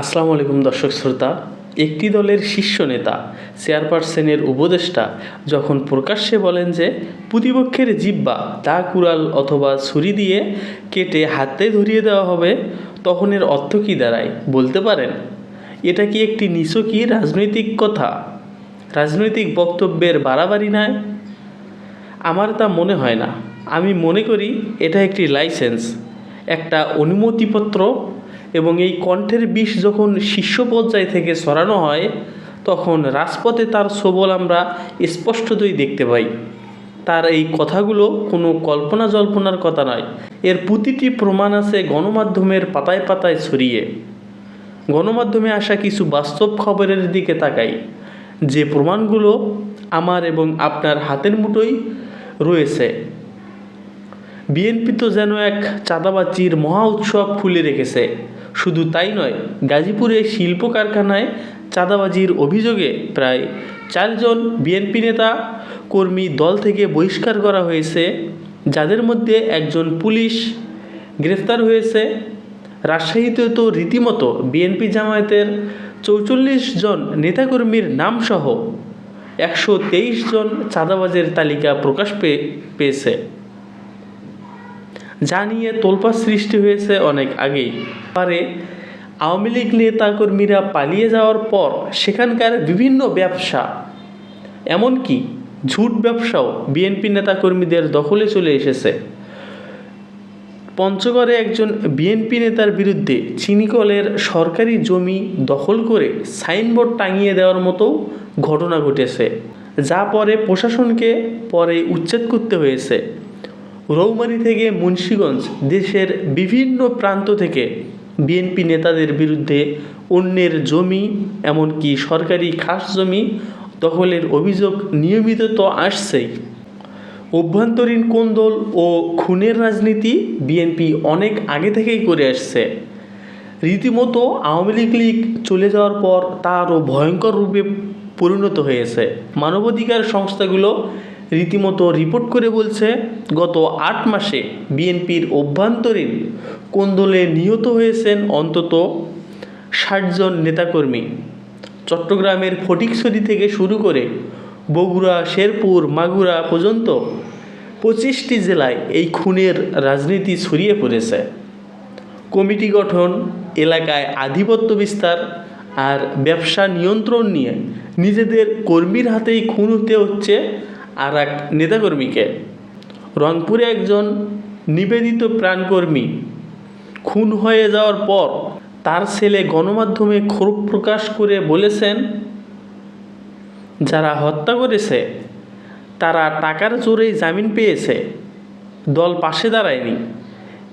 আসসালামু আলাইকুম দর্শক শ্রোতা। একটি দলের শীর্ষ নেতা, চেয়ারপারসনের উপদেষ্টা যখন প্রকাশ্যে বলেন যে প্রতিপক্ষের জিব্বা দা কুড়াল অথবা ছুরি দিয়ে কেটে হাতে ধরিয়ে দেওয়া হবে, তখন এর অর্থ কী দাঁড়ায় বলতে পারেন? এটা কি একটি নিচকি রাজনৈতিক কথা? রাজনৈতিক বক্তব্যের বাড়াবাড়ি নয়? আমার তা মনে হয় না। আমি মনে করি এটা একটি লাইসেন্স, একটা অনুমতিপত্র এবং এই কণ্ঠের বিষ যখন শীর্ষ পর্যায় থেকে সরানো হয়, তখন রাজপথে তার সবল আমরা স্পষ্টতই দেখতে পাই। তার এই কথাগুলো কোনো কল্পনা জল্পনার কথা নয়। এর প্রতিটি প্রমাণ আছে গণমাধ্যমের পাতায় পাতায় ছড়িয়ে। গণমাধ্যমে আসা কিছু বাস্তব খবরের দিকে তাকাই। যে প্রমাণগুলো আমার এবং আপনার হাতের মুঠোই রয়েছে। বিএনপি তো যেন এক চাঁদাবাচির মহা উৎসব খুলে রেখেছে। শুধু তাই নয়, গাজীপুরে শিল্প কারখানায় চাঁদাবাজির অভিযোগে প্রায় চারজন বিএনপি নেতা কর্মী দল থেকে বহিষ্কার করা হয়েছে, যাদের মধ্যে একজন পুলিশ গ্রেফতার হয়েছে। রাজশাহীতে তো রীতিমতো বিএনপি জামায়াতের চৌচল্লিশ জন নেতাকর্মীর নামসহ একশো তেইশ জন চাঁদাবাজের তালিকা প্রকাশ পেয়ে পেয়েছে। যা নিয়ে তোলপাড় সৃষ্টি হয়েছে অনেক আগেই। পারে আওয়ামী লীগ নেতাকর্মীরা পালিয়ে যাওয়ার পর সেখানকার বিভিন্ন ব্যবসা, এমনকি ঝুট ব্যবসাও বিএনপি নেতাকর্মীদের দখলে চলে এসেছে। পঞ্চগড়ে একজন বিএনপি নেতার বিরুদ্ধে চিনিকলের সরকারি জমি দখল করে সাইনবোর্ড টাঙিয়ে দেওয়ার মতো ঘটনা ঘটেছে, যা পরে প্রশাসনকে পরে উচ্ছেদ করতে হয়েছে। রৌমারী থেকে মুন্সীগঞ্জ দেশের বিভিন্ন প্রান্ত থেকে বিএনপি নেতাদের বিরুদ্ধে অন্যের জমি, এমনকি সরকারি খাস জমি দখলের অভিযোগ নিয়মিত তো আসছেই। অভ্যন্তরীণ কোন্দল ও খুনের রাজনীতি বিএনপি অনেক আগে থেকেই করে আসছে। রীতিমতো আওয়ামী লীগ লীগ চলে যাওয়ার পর তা আরও ভয়ঙ্কর রূপে পরিণত হয়েছে। মানবাধিকার সংস্থাগুলো রীতিমতো রিপোর্ট করে বলছে, গত আট মাসে বিএনপির অভ্যন্তরীণ কোন্দলে নিহত হয়েছেন অন্তত ষাটজন নেতাকর্মী। চট্টগ্রামের ফটিকছড়ি থেকে শুরু করে বগুড়া, শেরপুর, মাগুরা পর্যন্ত পঁচিশটি জেলায় এই খুনের রাজনীতি ছড়িয়ে পড়েছে। কমিটি গঠন, এলাকায় আধিপত্য বিস্তার আর ব্যবসা নিয়ন্ত্রণ নিয়ে নিজেদের কর্মীর হাতেই খুন হতে হচ্ছে আর এক নেতাকর্মীকে। রংপুরে একজন নিবেদিত প্রাণকর্মী খুন হয়ে যাওয়ার পর তার ছেলে গণমাধ্যমে ক্ষোভ প্রকাশ করে বলেছেন, যারা হত্যা করেছে, তারা টাকার জোরেই জামিন পেয়েছে। দল পাশে দাঁড়ায়নি।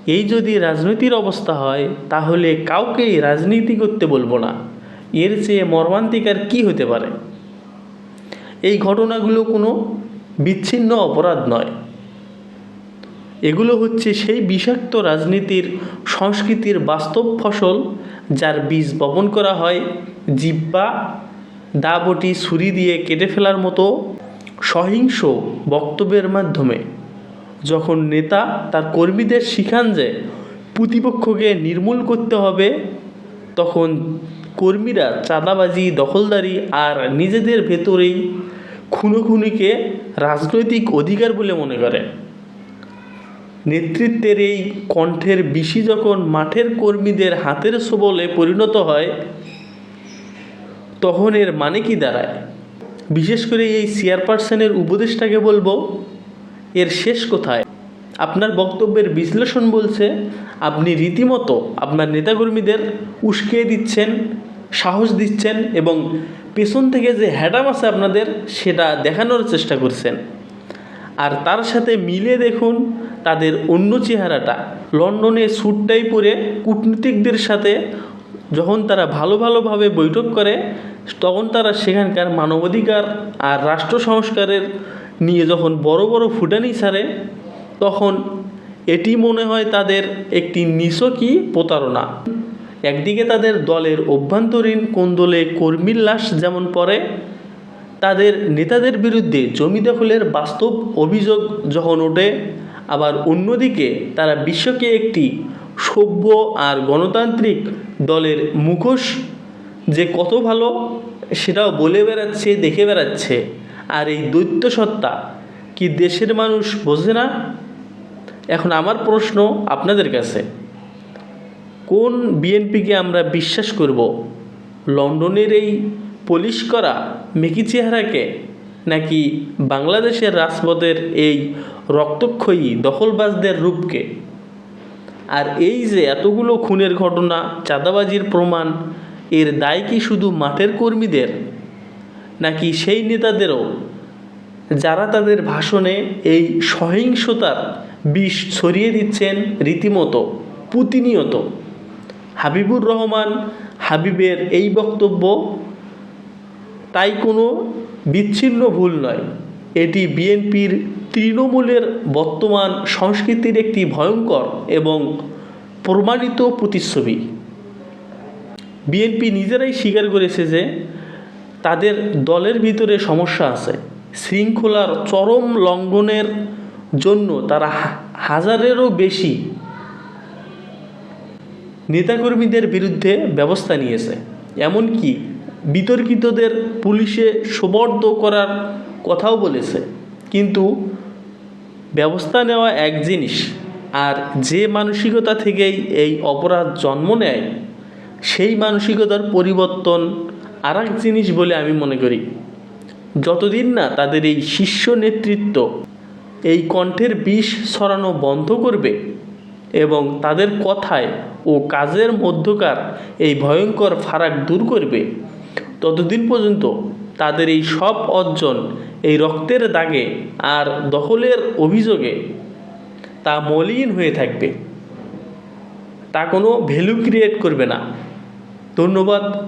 এই যদি রাজনীতির অবস্থা হয়, তাহলে কাউকেই রাজনীতি করতে বলব না। এর চেয়ে মর্মান্তিক আর কী হতে পারে? এই ঘটনাগুলো কোনো বিচ্ছিন্ন অপরাধ নয়। এগুলো হচ্ছে সেই বিষাক্ত রাজনীতির, সংস্কৃতির বাস্তব ফসল যার বীজ বপন করা হয় জিব্বা দা বটি ছুরি দিয়ে কেটে ফেলার মতো সহিংস বক্তব্যের মাধ্যমে। যখন নেতা তার কর্মীদের শিখান যে প্রতিপক্ষকে নির্মূল করতে হবে, তখন কর্মীরা চাঁদাবাজি, দখলদারি আর নিজেদের ভেতরেই খুনোখুনিকে রাজনৈতিক অধিকার বলে মনে করে নেতৃত্বের এই কণ্ঠের বিষি যখন মাঠের কর্মীদের হাতের সবলে পরিণত হয়, তখন এর মানে কি দাঁড়ায়? বিশেষ করে এই চেয়ারপারসনের উপদেশটাকে বলব, এর শেষ কোথায়, আপনার বক্তব্যের বিশ্লেষণ বলছে, আপনি রীতিমতো আপনার নেতাকর্মীদের উস্কিয়ে দিচ্ছেন, সাহস দিচ্ছেন এবং পেছন থেকে যে হ্যাডাম আছে আপনাদের, সেটা দেখানোর চেষ্টা করছেন। আর তার সাথে মিলে দেখুন তাদের অন্য চেহারাটা। লন্ডনে স্যুটটাই পরে কূটনীতিকদের সাথে যখন তারা ভালো ভালোভাবে বৈঠক করে, তখন তারা সেখানকার মানবাধিকার আর রাষ্ট্র সংস্কারের নিয়ে যখন বড় বড় ফুটানি ছাড়ে, তখন এটি মনে হয় তাদের একটি নিছকই প্রতারণা। একদিকে তাদের দলের অভ্যন্তরীণ কোন্দলে কর্মীর লাশ যেমন পড়ে, তাদের নেতাদের বিরুদ্ধে জমি দখলের বাস্তব অভিযোগ যখন ওঠে, আবার অন্যদিকে তারা বিশ্বকে একটি সভ্য আর গণতান্ত্রিক দলের মুখোশ যে কত ভালো সেটাও বলে বেড়াচ্ছে, দেখে বেড়াচ্ছে। আর এই দৈত্য সত্তা কি দেশের মানুষ বোঝে না? এখন আমার প্রশ্ন আপনাদের কাছে। কোন বিএনপিকে আমরা বিশ্বাস করব? লন্ডনের এই পলিশ করা মেকি চেহারাকে নাকি বাংলাদেশের রাজপথের এই রক্তক্ষয়ী দখলবাজদের রূপকে? আর এই যে এতগুলো খুনের ঘটনা, চাঁদাবাজির প্রমাণ, এর দায় কি শুধু মাঠের কর্মীদের? নাকি সেই নেতাদেরও? যারা তাদের ভাষণে এই সহিংসতার বিষ ছড়িয়ে দিচ্ছেন রীতিমতো, প্রতিনিয়ত। হাবিবুর রহমান হাবিবের এই বক্তব্য, তাই কোনো বিচ্ছিন্ন ভুল নয়। এটি বিএনপির তৃণমূলের বর্তমান সংস্কৃতির একটি ভয়ঙ্কর এবং প্রমাণিত প্রতিচ্ছবি। বিএনপি নিজেরাই স্বীকার করেছে যে, তাদের দলের ভিতরে সমস্যা আছে। শৃঙ্খলার চরম লঙ্ঘনের জন্য তারা হাজারেরও বেশি নেতাকর্মীদের বিরুদ্ধে ব্যবস্থা নিয়েছে। এমনকি বিতর্কিতদের পুলিশে সোবর্দ করার কথাও বলেছে। কিন্তু ব্যবস্থা নেওয়া এক জিনিস, আর যে মানসিকতা থেকেই এই অপরাধ জন্ম নেয়, সেই মানসিকতার পরিবর্তন আর জিনিস বলে আমি মনে করি। যতদিন না তাদের এই শীর্ষ নেতৃত্ব এই কণ্ঠের বিষ ছড়ানো বন্ধ করবে এবং তাদের কথায় ও কাজের মধ্যকার এই ভয়ঙ্কর ফারাক দূর করবে। ততদিন পর্যন্ত তাদের এই সব অর্জন এই রক্তের দাগে আর দখলের অভিযোগে তা মলিন হয়ে থাকবে। তা কোনো ভ্যালু ক্রিয়েট করবে না। ধন্যবাদ।